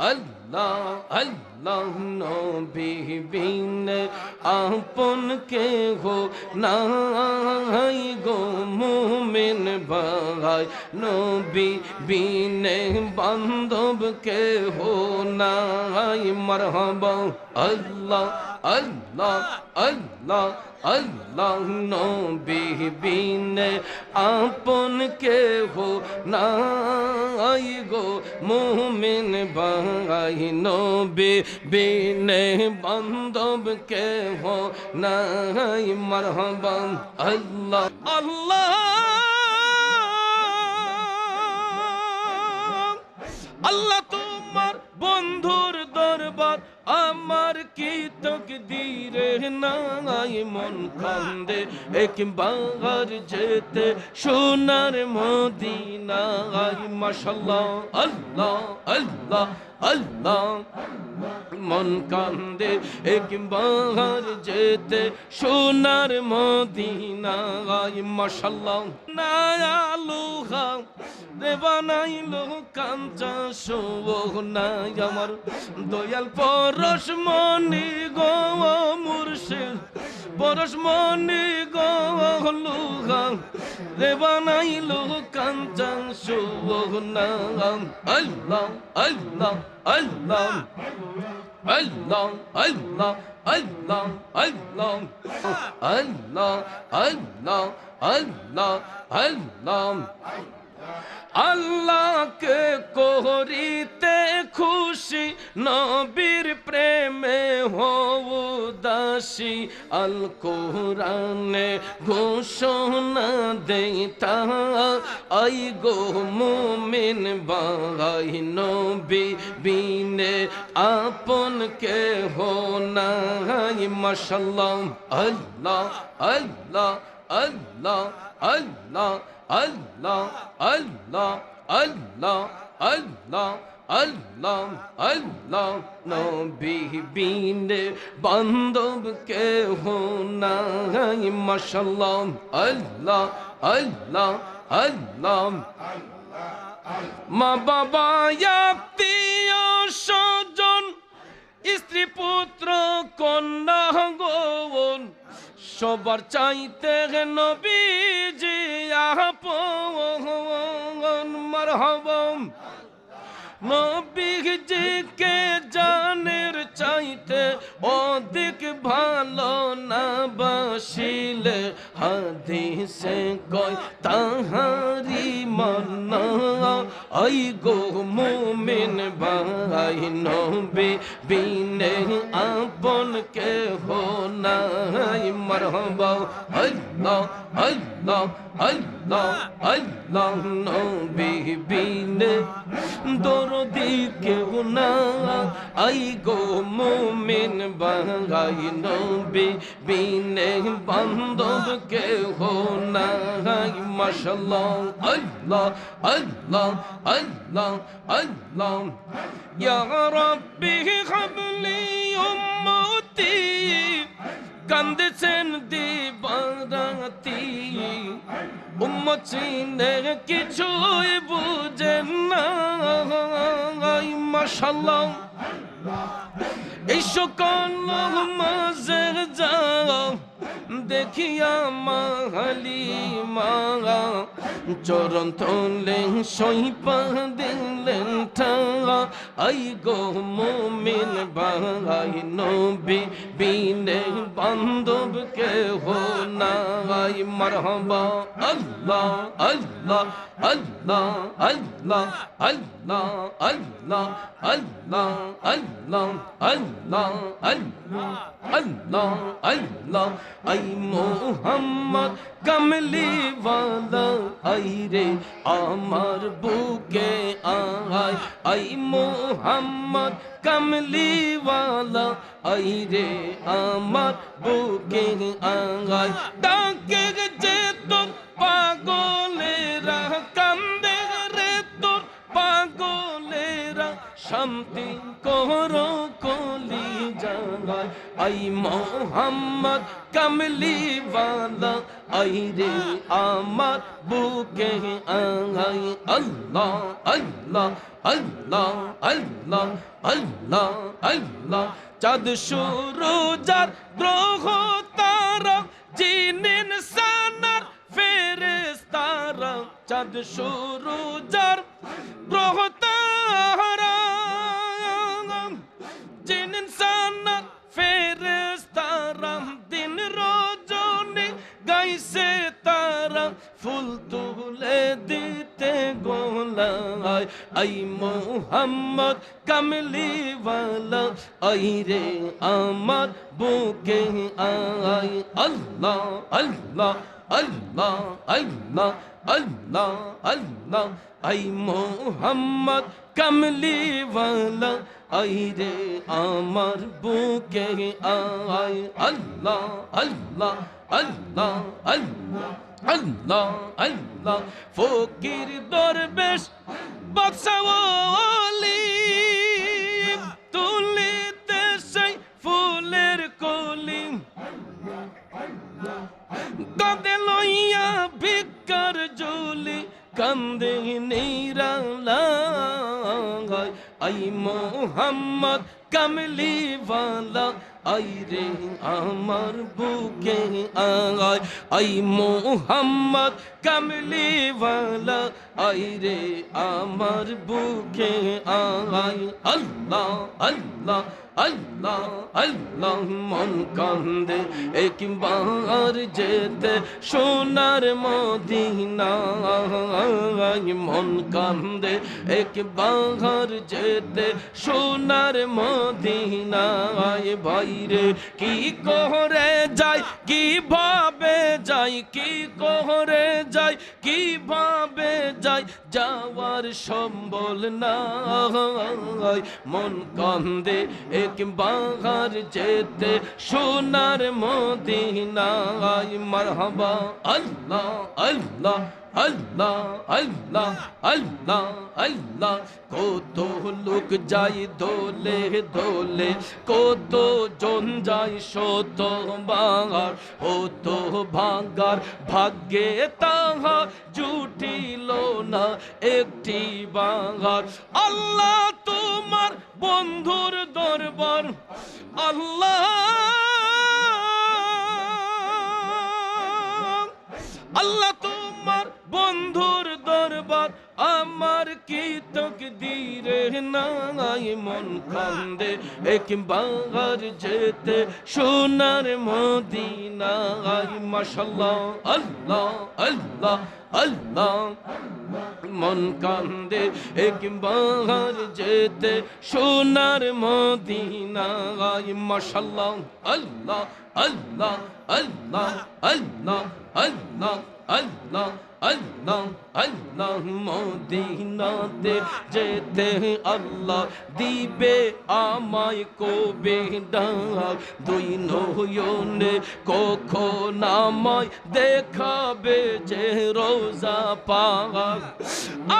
अल्लाह अल्लाह नबी बिन आपन के हो नाई गो मोमिन भाई। नबी बिन बांधव के हो नाई मरहबा। अल्लाह अल्लाह अल्लाह अल्लाह नबी बिन आपन के हो नाई गो मोमिन भाई। ভাই নবী বিনে বান্ধব কে হো নাই মারহাবা আল্লাহ আল্লাহ আল্লাহ তোমার বন্ধুর দরবার আমার কি তকদিরে নাই মন কান্দে একবার যেতে সোনার মদিনায় মাশাল্লাহ আল্লাহ আল্লাহ আল্লাহ মন কান্দে একবার যেতে সোনার মদিনা মশাল্লাহ না আলুহা দেবানাইল কাঞ্চা নাই আমার দয়াল পরশ মনি গো মুর্শিদ পরশ মনি গো লুহা দেবানাইল কাঞ্চা নাই আল্লাহ আল্লাহ আল্লাহ আল্লাহ আল্লাহ আল্লাহ আল্লাহ আল্লাহ আল্লাহ আল্লাহ আল্লাহ আল্লাহকে করিতে খুশি, নবীর প্রেমে হও দাসী। আল কোরআনে ঘোষণা দেতা আই গো মুমিন বাই নবী, বিনে আপন কে হো নাই। মাশাল্লাহ, আল্লাহ আল্লাহ আল্লাহ আল্লাহ আল্লাহ আল্লাহ আল্লাহ আল্লাহ আল্লাহ আল্লাহ, নবী বিনে বান্ধব কে হো নাই মাশাল্লাহ আল্লাহ আল্লাহ আল্লাহ। মা বাবা আত্মীয় স্বজন, স্ত্রী পুত্র, কন্যা গোন সবার চাইতে নবীজি, আপন নবীজিকে জানের চাইতে অধিক ভালো না বাসিলে হাদিসে কয় তাহারি মন আই গো মুমিন ভাই নবী বিনে আপন কে হো নাই মারহাবা আল্লাহ আল্লাহ আল্লাহ আল্লাহ নবী বিনে দরদি কেউ না আই গো মুমিন বাঙাই নবী বিনে বান্ধব কেহ নাই মাশাল্লাহ আল্লাহ আল্লাহ আল্লাহ আল্লাহ ইয়া রাব্বি হাবলি উম্মতি কান্দেছেন দিবারাতি উম্মত চিনে কিছুই বুঝেন না মাশাল্লাহ এই সকল মাঝে যাও দেখিয়া মাহালি মা চরণ তোলে সইপা দিলেন ঠাঙা আই গো মোমিন বাঙাই নবী বিনে বান্ধব কে হো নাই মারহাবা আল্লাহ আল্লাহ আল্লাহ আল্লাহ আল্লাহ আল্লাহ আল্লাহ আল্লাহ আল্লাহ আল্লাহ আল্লাহ আল্লাহ আই মোহাম্মদ কমলি ওয়ালা আই রে আমার বুকে আয় আই মোহাম্মদ কমলি ওয়ালা আই রে আমার বুকে আয় ডাকে যে তোর পাগলেরা কান্দে রে তোর পাগলেরা শান্তি করো কলি জানা আই মোহাম্মদ কামলি ওয়ালা আই রে আমার বুকে আই আল্লাহ আল্লাহ আল্লাহ আল্লাহ আল্লাহ আল্লাহ। চাঁদ সুরজার গ্রহ তারা জিনিন সানার ফেরেস্তারা চাঁদ সুরজার গ্রহ তারা তুলে দিতে গোলায়, আই মোহাম্মদ কামলি ওয়ালা আই রে আমার বুকে আই আল্লাহ আল্লাহ আল্লাহ আল্লাহ আল্লাহ আল্লাহ, আই মোহাম্মদ কামলি ওয়ালা আই রে আমার বুকে আই আল্লাহ আল্লাহ আল্লাহ আল্লাহ আল্লাহ আল্লাহ, ফকির দরবেশ বাদশাওয়ালি তুলিতে সেই ফুলের কলি। কাঁদে লইয়া ভিকার জুলি কান্দে নিরালায়। আই মোহাম্মদ কামলি আইরে আমার বুকে আয় আই মোহাম্মদ কামলিওয়ালা আইরে আমার বুকে আয় আল্লাহ আল্লাহ আল্লাহ আল্লাহ মন কান্দে, একবার যেতে সোনার মদিনা মন কান্দে, একবার যেতে সোনার মদিনায়। বাইরে কি করে যায় কি ভাবে যাই কি করে যাই কি ভাবে যাই যাওয়ার সম্বল না মন কান্দে একবার যেতে সোনার মদিনায়। মারহাবা আল্লাহ আল্লাহ। আল্লাহ আল্লাহ আল্লাহ আল্লাহ। কত লোক যাই দোলে দোলে। কত জন যাই শত বাঙার হত ভাঙ্গার ভাগ্যে তাহা জুটিল না একটি বাঙার আল্লাহ তোমার বন্ধুর দরবার। আল্লাহ আল্লাহ তোমার বন্ধুর দরবার, আমার কি তোক দিরে নাই মন কান্দে? একবার যেতে সোনার মদিনায় মাশাল্লাহ আল্লাহ আল্লাহ আল্লাহ মন কান্দে, এক একবার যেতে সোনার মদিনায় মাশাল্লাহ আল্লাহ আল্লাহ আল্লাহ আল্লাহ আল্লাহ। আল্লাহ আল্লাহ আল্লাহ মদিনাতে যেতে আল্লাহ দিবে আমায় কবে ডাক। দুই নয়নে কখন আমায় দেখাবে যে রোজা পাক।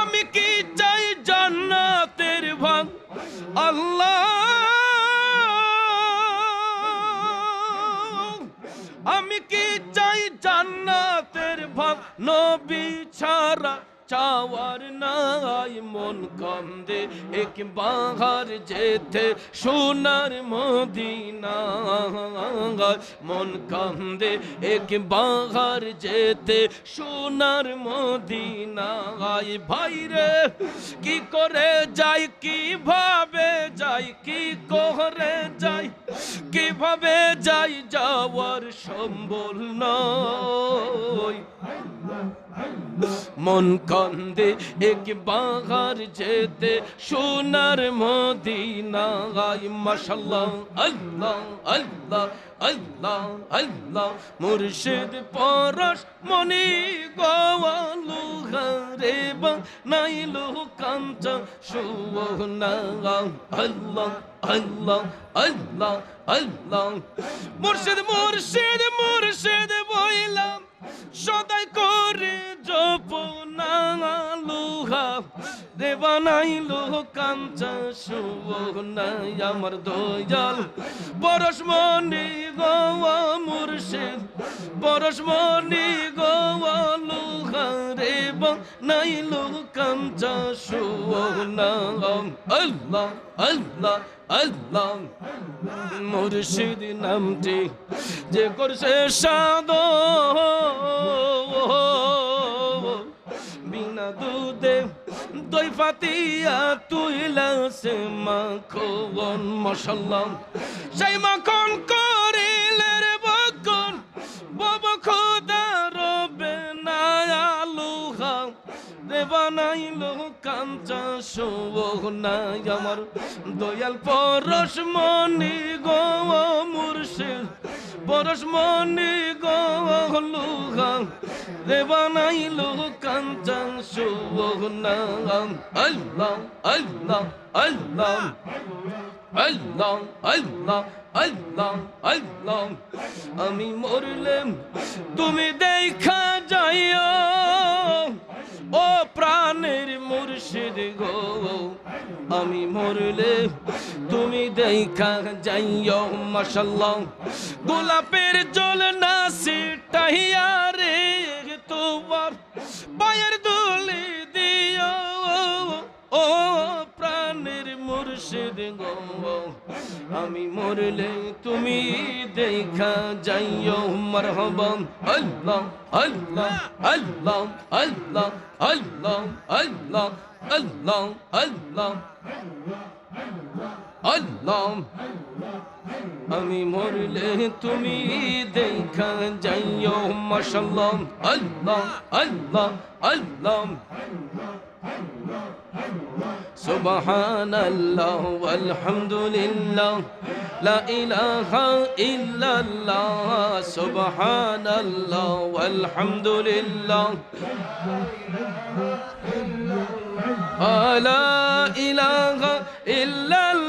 আমি কি চাই জান্নাতের ভাগ? আল্লাহ, আমি কি চাই জান্নাতের ভাগ নবী ছাড়া চাওয়ার নাই মন কান্দে। একবার যেতে সোনার মদিনা মন কান্দে। একবার যেতে সোনার মদিনা ভাইরে কি করে যাই কীভাবে যাই কি করে যাই কীভাবে যাই যাওয়ার সম্বল নয়। মন কান্দে একবার যেতে, সোনার মদিনা গাই মাশাল্লাহ আল্লাহ আল্লাহ আল্লাহ আল্লাহ। মুর্শিদ পরশ মনি গোয়ালু ঘরে নাইলু কাঞ্চ সুবহনা আল্লাহ আল্লাহ আল্লাহ আল্লাহ। মুর্শিদ মুর্শিদ মুর্শিদ বইলাম। নাই আমার দয়াল পরশ মনি গোয়া মুর্শিদ পরশ মনি গোয়া লুহারে নাই লুকাম চাষু নাম আল্লাহ আল্লাহ আল্লাহ মুর্শিদ নামটি যে করছে সাদ বিনা দূর কই ফাতিয়া তুই লাসে মাখন মশাল্লাম সেই মাখন করিলের বকন বাবা খোদা বানাইলো কাঞ্চা সোনাই আমার দয়াল পরশ মনি গো মুর্শিদ। পরশ মনি গো লুহা রে বানাইলো কাঞ্চা সোনা আল্লাহ আল্লাহ আল্লাহ আল্লাহ আল্লাহ আল্লাহ আল্লাহ। আমি মরলে তুমি দেখা যাইও গো, আমি মরলে তুমি দেখা যাইও মশাল গোলাপের জল না সিটাইয়া রে তোমার পায়ের দুলি দিও। ও আমি মরলে তুমি দেখা যাইও মারহাবা আল্লাহ আল্লাহ আল্লাহ আল্লাহ আল্লাহ আল্লাহ আল্লাহ আল্লাহ আল্লাহ। আমি মরলে তুমি দেখা যাইও মাশাল্লাহ আল্লাহ আল্লাহ আল্লাহ سبحان الله والحمد لله لا إله إلا الله سبحان الله والحمد لله لا إله إلا الله لا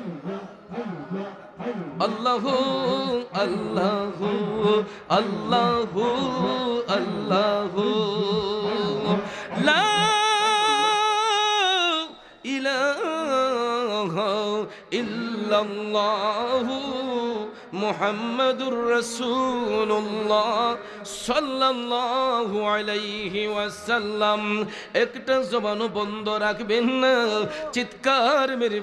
আল্লাহ আল্লাহ আল্লাহ আল্লাহ। লা ইলাহা ইল্লাল্লাহু মুহাম্মাদুর রাসূলুল্লাহ সাল্লাল্লাহু আলাইহি ওয়াসাল্লাম। একটা জবান বন্ধ রাখবেন না, চিৎকার মেরে